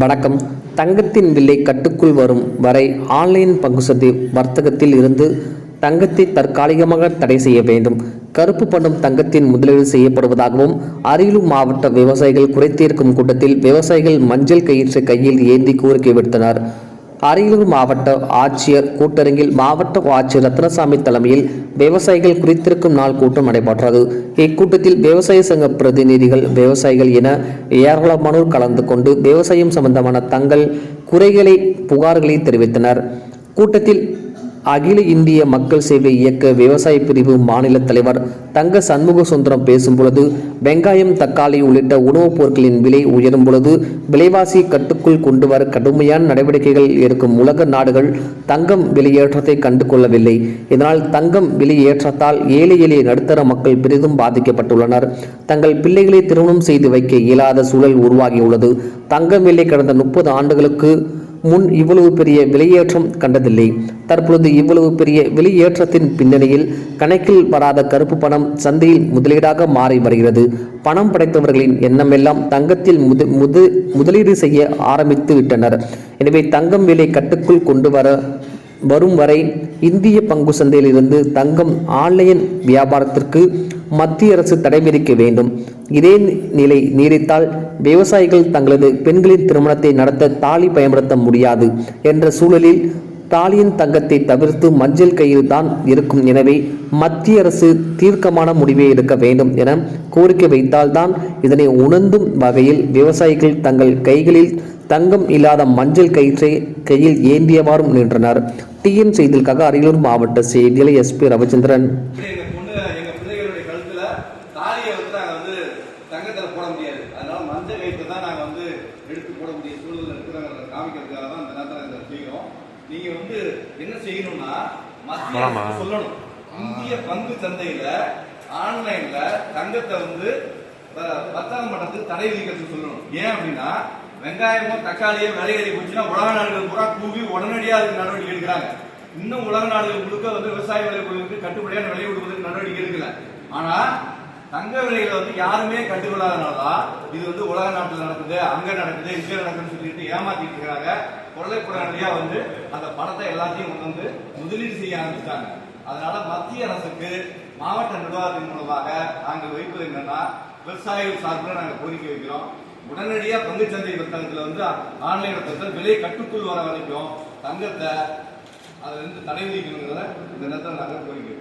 வணக்கம். தங்கத்தின் விலை கட்டுக்குள் வரும் வரை ஆன்லைன் பங்குசந்தை வர்த்தகத்தில் இருந்து தங்கத்தை தற்காலிகமாக தடை செய்ய வேண்டும். கருப்பு பணம் தங்கத்தின் முதலீடு செய்யப்படுவதாகவும் அரியலூர் மாவட்ட விவசாயிகள் குறைத்தீர்க்கும் கூட்டத்தில் விவசாயிகள் மஞ்சள் கயிற்று கையில் ஏந்தி கோரிக்கை விடுத்தனர். அரியலூர் மாவட்ட ஆட்சியர் கூட்டரங்கில் மாவட்ட ஆட்சியர் ரத்னசாமி தலைமையில் விவசாயிகள் குறித்திருக்கும் நாள் கூட்டம் நடைபெற்றது. இக்கூட்டத்தில் விவசாய சங்க பிரதிநிதிகள் விவசாயிகள் என ஏராளமானோர் கலந்து கொண்டு விவசாயம் சம்பந்தமான தங்கள் குறைகளை புகார்களை தெரிவித்தனர். கூட்டத்தில் அகில இந்திய மக்கள் சேவை இயக்க விவசாய பிரிவு மாநில தலைவர் தங்க சண்முக சுந்தரம் பேசும்பொழுது வெங்காயம் தக்காளி உள்ளிட்ட உணவுப் பொருட்களின் விலை உயரும் பொழுது விலைவாசி கட்டுக்குள் கொண்டு வர கடுமையான நடவடிக்கைகள் எடுக்கும் உலக நாடுகள் தங்கம் விலையேற்றத்தை கண்டு கொள்ளவில்லை இதனால் தங்கம் விலையேற்றத்தால் ஏழை எளிய நடுத்தர மக்கள் பெரிதும் பாதிக்கப்பட்டுள்ளனர். தங்கள் பிள்ளைகளை திருமணம் செய்து வைக்க இயலாத சூழல் உருவாகியுள்ளது. தங்கம் விலை கடந்த முப்பது ஆண்டுகளுக்கு முன் இவ்வளவு பெரிய விலையேற்றம் கண்டதில்லை. தற்பொழுது இவ்வளவு பெரிய விலையேற்றத்தின் பின்னணியில் கணக்கில் வராத கருப்பு பணம் சந்தையில் முதலீடாக மாறி வருகிறது. பணம் படைத்தவர்களின் எண்ணமெல்லாம் தங்கத்தில் முது முது முதலீடு செய்ய ஆரம்பித்து விட்டனர். எனவே தங்கம் விலை கட்டுக்குள் கொண்டு வர வரும் வரை இந்திய பங்கு சந்தையிலிருந்து தங்கம் ஆன்லைன் வியாபாரத்திற்கு மத்திய அரசு தடை விதிக்க வேண்டும். இதே நிலை நீடித்தால் விவசாயிகள் தங்களது பெண்களின் திருமணத்தை நடத்த தாலி பயன்படுத்த முடியாது என்ற சூழலில் தாலியின் தங்கத்தை தவிர்த்து மஞ்சள் கையில் தான் இருக்கும். எனவே மத்திய அரசு தீர்க்கமான முடிவை எடுக்க வேண்டும் என கோரிக்கை வைத்தால்தான் இதனை உணர்ந்தும் வகையில் விவசாயிகள் தங்கள் கைகளில் தங்கம் இல்லாத மஞ்சள் கயிற்றை கையில் ஏந்தியவாறும் நின்றனர். டிஎன் செய்திகளுக்காக அரியலூர் மாவட்ட செய்தியில் எஸ்பி ரவிச்சந்திரன். தங்கத்துல போட முடியாது. அதனால மஞ்சள் கயிற்று தான் நாங்க வந்து எடுத்து போடக்கூடிய சூழ்நிலை இருக்கிறாங்க காமிக்கிறதுக்காக தான் இந்த நேரத்தில் இதை செய்கிறோம் நீங்க வந்து என்ன செய்யணும்னா மத்திய அரசுக்கு சொல்லணும். இந்திய பங்கு சந்தையில ஆன்லைன்ல தங்கத்தை வந்து வர்த்தகம் பண்றதுக்கு தடை விதிக்கிறதுக்கு சொல்லணும். ஏன் அப்படின்னா வெங்காயமும் தக்காளியும் விலை ஏறி போச்சுன்னா உலக நாடுகள் பூரா கூவி உடனடியாக அதுக்கு நடவடிக்கை எடுக்கிறாங்க. இன்னும் உலக நாடுகள் முழுக்க வந்து விவசாய விலை விளைபொருளுக்கு கட்டுப்படியான விலை கொடுப்பதற்கு நடவடிக்கை எடுக்கல. ஆனா தங்க விலைகளை வந்து யாருமே கண்டுகொள்ளாதனாலதான் இது வந்து உலக நாட்டுல நடக்குது அங்க நடக்குது இங்க நடக்குதுன்னு சொல்லிட்டு ஏமாத்திட்டு இருக்காங்க கொள்ளைப்புறநிலையா வந்து அந்த பணத்தை எல்லாத்தையும் கொண்டு வந்து முதலீடு செய்ய ஆரம்பிச்சிட்டாங்க. அதனால மத்திய அரசுக்கு மாவட்ட நிர்வாகத்தின் மூலமாக நாங்கள் வைப்பது என்னன்னா விவசாயிகள் சார்பில் நாங்கள் கோரிக்கை வைக்கிறோம். உடனடியா பங்குச்சந்தை வர்த்தகத்துல வந்து ஆன்லைன் வர்த்தகத்தில் விலை கட்டுக்குள் வர வரைக்கும் தங்கத்தை அதுல இருந்து தடை விதிக்கணுங்கிறத இந்த நேரத்தில் நாங்கள் கோரிக்கை